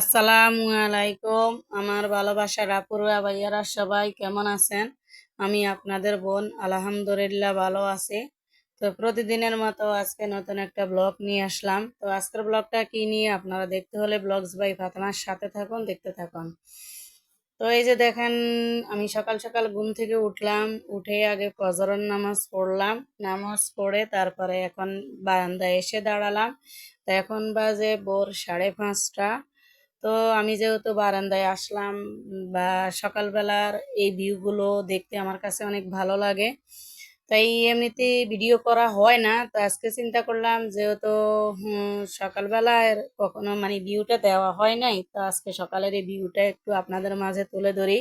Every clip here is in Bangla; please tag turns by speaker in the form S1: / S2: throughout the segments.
S1: আসসালামু আলাইকুম। আমার ভালোবাসার আপুরা ভাইয়ারা সবাই কেমন আছেন? আমি আপনাদের বোন, আলহামদুলিল্লাহ ভালো আছি। তো প্রতিদিনের মতো আজকে নতুন একটা ব্লগ নিয়ে আসলাম। তো আজকের ব্লগটা কি নিয়ে আপনারা দেখতে হলে ব্লগস বাই ফাতেমার সাথে থাকুন, দেখতে থাকুন। তো এই যে দেখেন, আমি সকাল সকাল ঘুম থেকে উঠলাম, উঠে আগে ফজরের নামাজ পড়লাম। নামাজ পড়ে তারপরে এখন বারান্দায় এসে দাঁড়ালাম। তো এখন বাজে ভোর সাড়ে পাঁচটা। তো আমি যেহেতু বারান্দায় আসলাম বা সকালবেলার এই ভিউগুলো দেখতে আমার কাছে অনেক ভালো লাগে। তাই এমনিতে ভিডিও করা হয় না। তো আজকে চিন্তা করলাম যেহেতু সকালবেলার কখনো মানে ভিউটা দেওয়া হয় নাই, তো আজকে সকালের এই ভিউটা একটু আপনাদের মাঝে তুলে ধরি।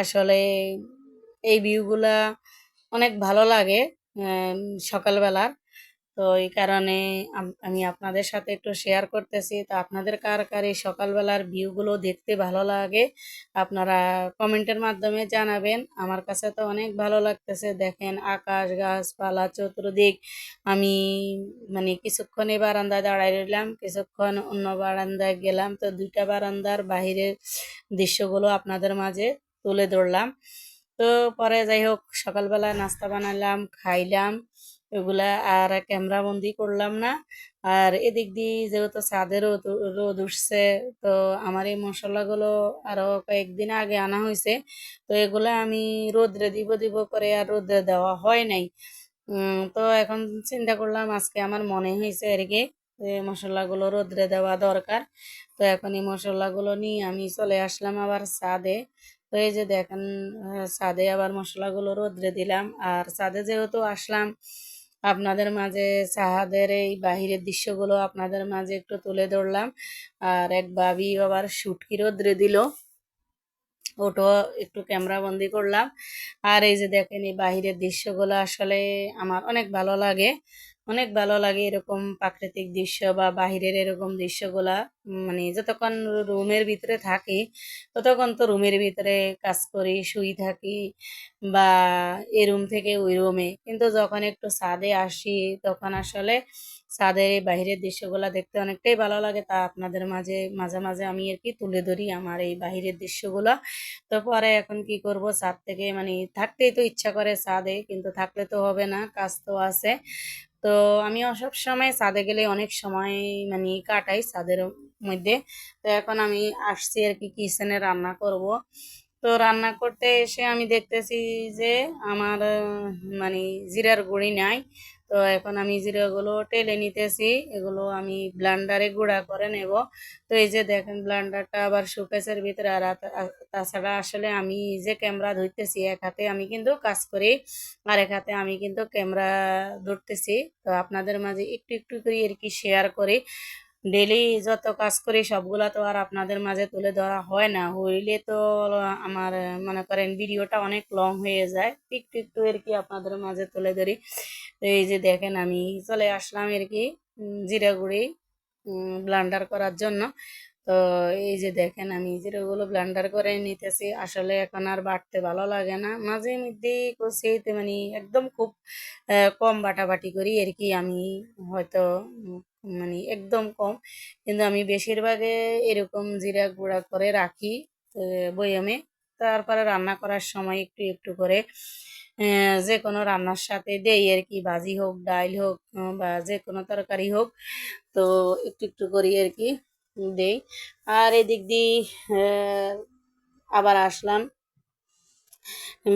S1: আসলে এই ভিউগুলা অনেক ভালো লাগে সকালবেলার। তো এই কারণে আমি আপনাদের সাথে একটু শেয়ার করতেছি। তো আপনাদের কার কার এই সকালবেলার ভিউগুলো দেখতে ভালো লাগে, আপনারা কমেন্টের মাধ্যমে জানাবেন। আমার কাছে তো অনেক ভালো লাগতেছে। দেখেন আকাশ, গাছপালা, চতুর্দিক। আমি মানে কিছুক্ষণ এই বারান্দায় দাঁড়াই রইলাম, কিছুক্ষণ অন্য বারান্দায় গেলাম। তো দুইটা বারান্দার বাহিরের দৃশ্যগুলো আপনাদের মাঝে তুলে ধরলাম। তো পরে যাই হোক, সকালবেলা নাস্তা বানালাম, খাইলাম। এগুলা আর ক্যামেরা বন্দি করলাম না। আর এদিক দিয়ে যেহেতু ছাদে রোদ উঠছে, তো আমার এই মশলাগুলো আরও কয়েকদিন আগে আনা হয়েছে। তো এগুলা আমি রোদ্রে দিব দিব করে আর রোদ্রে দেওয়া হয় নাই। তো এখন চিন্তা করলাম আজকে আমার মনে হয়েছে আর কি মশলাগুলো রোদ্রে দেওয়া দরকার। তো এখন এই মশলাগুলো নিয়ে আমি চলে আসলাম আবার ছাদে। তো এই যে দেখেন ছাদে আবার মশলাগুলো রোদ্রে দিলাম। আর ছাদে যেহেতু আসলাম আপনাদের মাঝে সাহাদের এই বাহিরের দৃশ্যগুলো আপনাদের মাঝে একটু তুলে ধরলাম। আর এক বাবি আবার সুটকি রোদ্রে দিল। ওটো একটু ক্যামেরা বন্দি করলাম। আর এই যে দেখেন এই বাহিরের দৃশ্যগুলো আসলে আমার অনেক ভালো লাগে। অনেক ভালো লাগে এরকম প্রাকৃতিক দৃশ্য বা বাহিরের এরকম দৃশ্যগুলা। মানে যতক্ষণ রুমের ভিতরে থাকি, ততক্ষণ তো রুমের ভিতরে কাজ করি, শুই থাকি বা এই রুম থেকে ওই রুমে। কিন্তু যখন একটু ছাদে আসি, তখন আসলে ছাদের বাহিরের দৃশ্যগুলা দেখতে অনেকটাই ভালো লাগে। তা আপনাদের মাঝে মাঝে মাঝে আমি আর কি তুলে ধরি আমার এই বাহিরের দৃশ্যগুলো। তো পরে এখন কি করব, ছাদ থেকে মানে থাকতেই তো ইচ্ছা করে ছাদে, কিন্তু থাকলে তো হবে না, কাজ তো আছে। তো আমি অসব সময় ছাদে গেলে অনেক সময় মানে কাটাই ছাদের মধ্যে। তো এখন আমি আসছি আর কি কিচেনে রান্না করব। তো রান্না করতে এসে আমি দেখতেছি যে আমার মানে জিরার গুঁড়ি নাই। তো এখন আমি জিরাগুলো টেলে নিতেছি, এগুলো আমি ব্লান্ডারে গুঁড়া করে নেব। তো এই যে দেখেন, ব্লান্ডারটা আবার শোকেসের ভিতরে আর তাছাড়া আসলে আমি যে ক্যামেরা ধরতেছি, এক হাতে আমি কিন্তু কাজ করি আর এক হাতে আমি কিন্তু ক্যামেরা ধরতেছি। তো আপনাদের মাঝে একটু একটু করে আর কি শেয়ার করি। ডেলি যত কাজ করি সবগুলা তো আর আপনাদের মাঝে তুলে ধরা হয় না। হইলে তো আমার মনে করেন ভিডিওটা অনেক লং হয়ে যায়। একটু একটু আর কি আপনাদের মাঝে তুলে ধরি। তো এই যে দেখেন আমি চলে আসলাম আর কি উম, জিরা গুঁড়ি ব্লান্ডার করার জন্য। তো এই যে দেখেন, আমি জিরাগুলো ব্লান্ডার করে নিতেছি, আসলে এখন আর বাটতে ভালো লাগে না। মাঝে মধ্যে কষিতে মানে একদম খুব কম বাটাবাটি করি আর কি। আমি হয়তো মানে একদম কম। কিন্তু আমি বেশিরভাগে এরকম জিরা গুঁড়া করে রাখি বয়ামে। তারপরে রান্না করার সময় একটু একটু করে যে কোনো রান্নার সাথে দেই আর কি। ভাজি হোক, ডাইল হোক, বা যে কোনো তরকারি হোক, তো একটু একটু করি আর কি। দেই। আর এদিক দিয়ে আবার আসলাম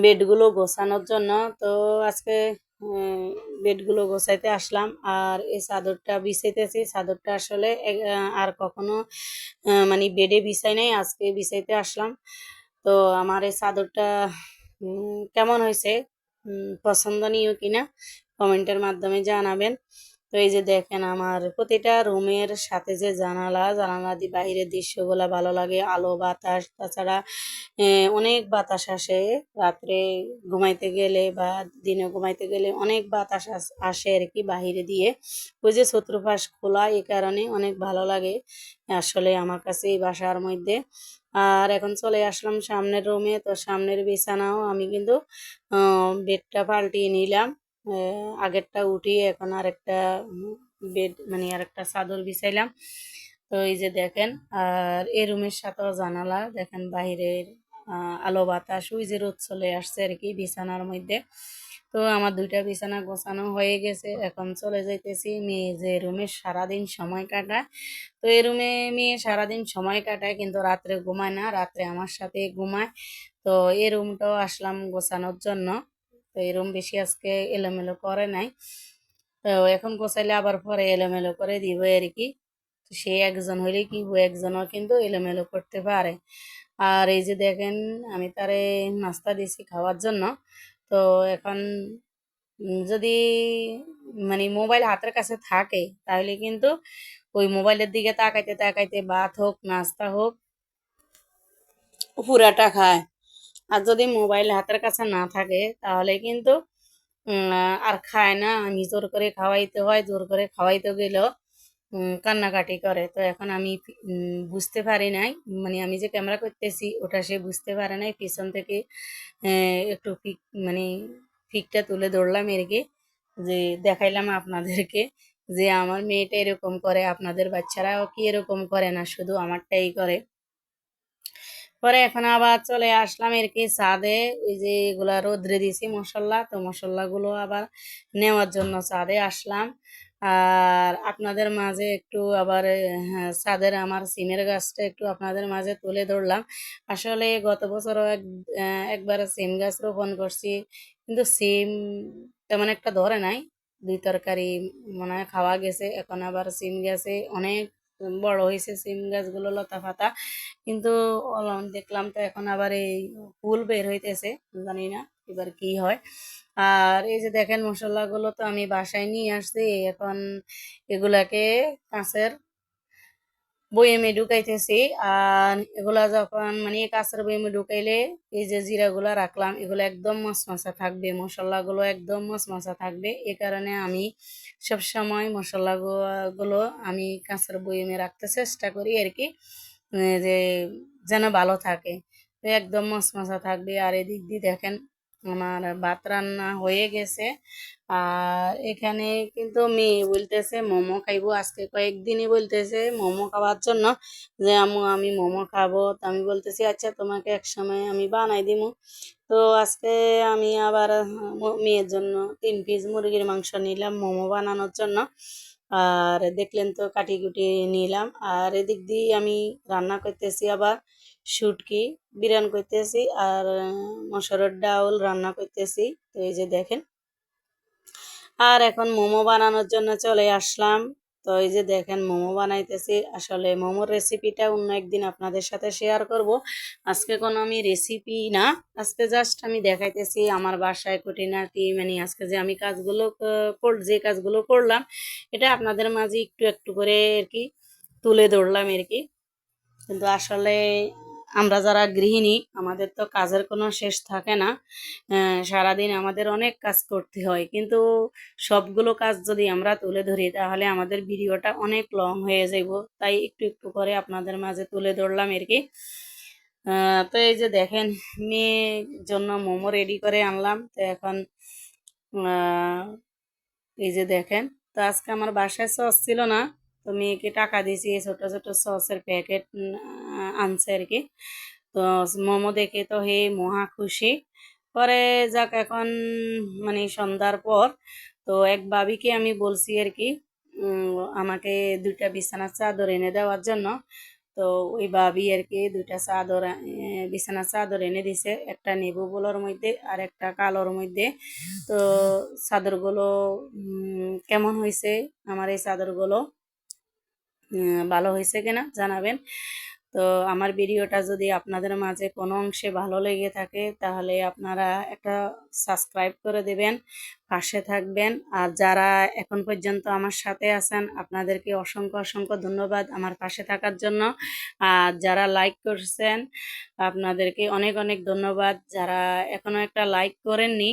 S1: বেডগুলো গোছানোর জন্য। তো আজকে বেডগুলো গোছাইতে আসলাম। আর এই চাদরটা বিছাইতেছি। চাদরটা আসলে আর কখনো মানে বেডে বিছাই নাই, আজকে বিছাইতে আসলাম। তো আমার এই চাদরটা কেমন হয়েছে? পছন্দনীয় কিনা? কমেন্টের মাধ্যমে জানাবেন। তো এই যে দেখেন, আমার প্রতিটা রুমের সাথে যে জানালা জানালা দিয়ে বাইরের দৃশ্যগুলো ভালো লাগে, আলো, বাতাস, তাছাড়া অনেক বাতাস আসে। রাত্রে ঘুমাইতে গেলে বা দিনে ঘুমাইতে গেলে অনেক বাতাস আস- আর কি বাহিরে দিয়ে। ওই যে চতুর্পাশ খোলা এই কারণে অনেক ভালো লাগে আসলে আমার কাছে এই বাসার মধ্যে। আর এখন চলে আসলাম সামনের রুমে, তো সামনের বিছানাও আমি কিন্তু বেডটা পাল্টিয়ে নিলাম। আগেরটা উঠিয়ে এখন আরেকটা বেড মানে আরেকটা চাদর বিছাইলাম। তো এই যে দেখেন, আর এই রুমের সাথেও জানালা, দেখেন বাহিরের আলো বাতাস, ওই যে রোদ চলে আসছে আর কি বিছানার মধ্যে। তো আমার দুইটা বিছানা গোছানো হয়ে গেছে, এখন চলে যাইতেছি মেয়ে যে রুমে সারাদিন সময় কাটায়। তো এই রুমে মেয়ে সারাদিন সময় কাটায়, কিন্তু রাত্রে ঘুমায় না, রাত্রে আমার সাথে ঘুমায়। তো এই রুমটাও আসলাম গোছানোর জন্য। তো এরম বেশি আজকে এলোমেলো করে নাই। তো এখন গোছাইলে আবার পরে এলোমেলো করে দিব আর কি তো সে একজন হইলে কি একজনও কিন্তু এলোমেলো করতে পারে। আর এই যে দেখেন, আমি তারে নাস্তা দিছি খাওয়ার জন্য। তো এখন যদি মানে মোবাইল হাতের কাছে থাকে, তাহলে কিন্তু ওই মোবাইলের দিকে তাকাইতে তাকাইতে ভাত হোক, নাস্তা হোক, পুরাটা খায়। আর যদি মোবাইল হাতের কাছে না থাকে, তাহলে কিন্তু আর খায় না। আমি জোর করে খাওয়াইতে হয়, জোর করে খাওয়াইতে গেলেও কান্নাকাটি করে। তো এখন আমি বুঝতে পারি নাই। মানে আমি যে ক্যামেরা করতেছি, ওটা সে বুঝতে পারে নাই। পিছন থেকে একটু পিক মানে পিকটা তুলে ধরলাম আর কি, যে দেখাইলাম আপনাদেরকে, যে আমার মেয়েটা এরকম করে, আপনাদের বাচ্চারাও কি এরকম করে না? শুধু আমারটাই করে। পরে এখন আবার চলে আসলাম আর কি ছাদে। ওই যে এগুলা রোদ্রে দিছি মশলা তো মশলাগুলো আবার নেওয়ার জন্য ছাদে আসলাম। আর আপনাদের মাঝে একটু আবার হ্যাঁ, ছাদের আমার সিমের গাছটা একটু আপনাদের মাঝে তুলে ধরলাম। আসলে গত বছরও এক একবার সিম গাছ রোপণ করছি। কিন্তু সিম তেমন একটা ধরে নাই। দুই তরকারি মনে হয় খাওয়া গেছে। এখন আবার সিম গাছে অনেক বড় হয়েছে সিম গাছগুলো লতা ফাতা কিন্তু দেখলাম তো এখন আবার এই ফুল বের হইতেছে, জানি না এবার কি হয়। আর এই যে দেখেন মশলাগুলো তো আমি বাসায় নিয়ে আসছি, এখন এগুলাকে কাঁচের বয়েমে ঢুকাইতেছি, আর এগুলা যখন মানে কাঁচের বয়েমে ঢুকাইলে এই যে জিরাগুলো রাখলাম, এগুলো একদম মশমশা থাকবে, মশলাগুলো একদম মশমশা থাকবে। এ কারণে আমি সব সময় মশলাগুলো আমি কাঁচের বয়েমে রাখতে চেষ্টা করি আর কি যে যেন ভালো থাকে। একদম মশমশা থাকবে, আর এদিক দিয়ে দেখেন আমার ভাত রান্না হয়ে গেছে। আর এখানে কিন্তু মেয়ে বলতেছে, মোমো খাইবো আজকে কয়েকদিনই বলতেছে মোমো খাওয়ার জন্য। যে আম্মু, আমি মোমো খাব। তো আমি বলতেছি আচ্ছা তোমাকে এক সময় আমি বানাই দিব তো আজকে আমি আবার মেয়ের জন্য তিন পিস মুরগির মাংস নিলাম মোমো বানানোর জন্য। আর দেখলেন তো কাটি কুটি নিলাম। আর এদিক দিয়ে আমি রান্না করতেছি আবার। শুটকি বিরান করতেছি আর মসুরের ডাউল রান্না করতেছি। তো এই যে দেখেন। আর এখন মোমো বানানোর জন্য চলে আসলাম। তো এই যে দেখেন, মোমো বানাইতেছি। আসলে মোমোর রেসিপিটা অন্য একদিন আপনাদের সাথে শেয়ার করব। আজকে কোনো আমি রেসিপি না। আজকে জাস্ট আমি দেখাইতেছি আমার বাসায় খুঁটিনাটি মানে আজকে যে আমি কাজগুলো যে কাজগুলো করলাম, এটা আপনাদের মাঝে একটু একটু করে আর কি তুলে ধরলাম আর কি। কিন্তু আসলে আমরা যারা গৃহিণী, আমাদের তো কাজের কোনো শেষ থাকে না। সারাদিন আমাদের অনেক কাজ করতে হয়। কিন্তু সবগুলো কাজ যদি আমরা তুলে ধরি, তাহলে আমাদের ভিডিওটা অনেক লং হয়ে যাইব। তাই একটু একটু করে আপনাদের মাঝে তুলে ধরলাম আর কি। তো এই যে দেখেন মেয়ের জন্য মোমো রেডি করে আনলাম। তো এখন এই যে দেখেন, তো আজকে আমার বাসায় সস ছিল না। তো মেয়েকে টাকা দিয়েছি এই ছোট ছোট সসের প্যাকেট আনছে আর কি। তো মোমো দেখে তো হে মহা খুশি। পরে যাক এখন মানে সন্ধ্যার পর তো এক বাবিকে আমি বলছি আর কি আমাকে দুইটা বিছানার চাদর এনে দেওয়ার জন্য। তো ওই ভাবি আর কি দুইটা চাদর আহ, বিছানার চাদর এনে দিছে একটা নেবু বলোর মধ্যে আর একটা কালোর মধ্যে। তো চাদরগুলো কেমন হয়েছে? আমার এই চাদরগুলো ভালো হয়েছে কিনা জানাবেন। তো আমার ভিডিওটা যদি আপনাদের মাঝে কোনো অংশে ভালো লেগে থাকে, তাহলে আপনারা একটা সাবস্ক্রাইব করে দেবেন, পাশে থাকবেন। আর যারা এখন পর্যন্ত আমার সাথে আছেন, আপনাদেরকে অসংখ্য অসংখ্য ধন্যবাদ আমার পাশে থাকার জন্য। আর যারা লাইক করছেন, আপনাদেরকে অনেক অনেক ধন্যবাদ। যারা এখনও একটা লাইক করেননি,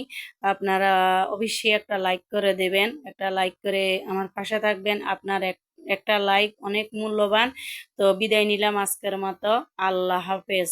S1: আপনারা অবশ্যই একটা লাইক করে দেবেন, একটা লাইক করে আমার পাশে থাকবেন। আপনার এক একটা লাইক অনেক মূল্যবান। তো বিদায় নিলাম আজকের মতো। আল্লাহ হাফেজ।